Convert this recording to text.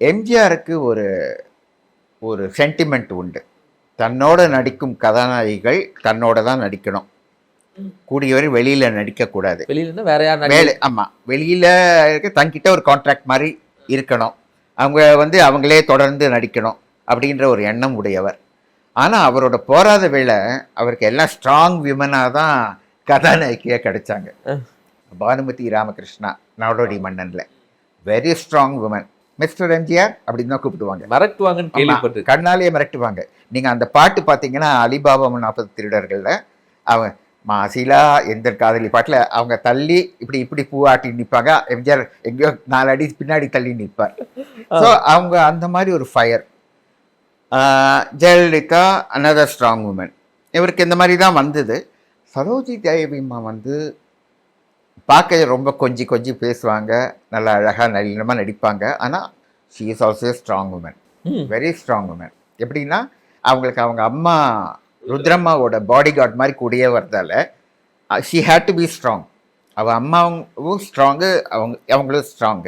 எம்ஜிஆருக்கு ஒரு ஒரு சென்டிமெண்ட் உண்டு. தன்னோட நடிக்கும் கதாநாயகிகள் தன்னோட தான் நடிக்கணும். கூடியவரை வெளியில் நடிக்கக்கூடாது வெளியில வேற யார் வேலை ஆமாம் வெளியில் இருக்க தங்கிட்ட ஒரு கான்ட்ராக்ட் மாதிரி இருக்கணும். அவங்க வந்து அவங்களே தொடர்ந்து நடிக்கணும் அப்படின்ற ஒரு எண்ணம் உடையவர். ஆனால் அவரோட போராத வேளை அவருக்கு எல்லாம் ஸ்ட்ராங் விமனாக தான் கதாநாயகியாக கிடைச்சாங்க. பானுமதி ராமகிருஷ்ணா நாடோடி மன்னன்ல. Very strong women mister MGR அப்படின்னு தான் கூப்பிடுவாங்க. மிரட்டுவாங்கன்னு கேள்விப்பட்டு கண்ணாலேயே மிரட்டுவாங்க. நீங்கள் அந்த பாட்டு பார்த்தீங்கன்னா அலிபாபா நாற்பது திருடர்களில் அவங்க மாசிலா எந்த காதலி பாட்டில் அவங்க தள்ளி இப்படி இப்படி பூவாட்டி நிற்பாங்க எம்ஜிஆர் எங்கேயோ நாலு அடி பின்னாடி தள்ளி நிற்பார் ஸோ அவங்க அந்த மாதிரி ஒரு fire Jayalalithaa another strong woman இவருக்கு இந்த மாதிரி தான் வந்தது. சரோஜி தேவிம்மா வந்து பார்க்க ரொம்ப கொஞ்சி கொஞ்சி பேசுவாங்க. நல்லா அழகாக நளினமாக நடிப்பாங்க. ஆனால் she is also strong woman. Very strong woman எப்படின்னா அவங்களுக்கு அவங்க அம்மா ருத்ரம்மாவோட பாடி கார்டு மாதிரி கூடயே வரதால she had to be strong அவள் அம்மாவும் ஸ்ட்ராங்கு அவங்க அவங்களும் ஸ்ட்ராங்கு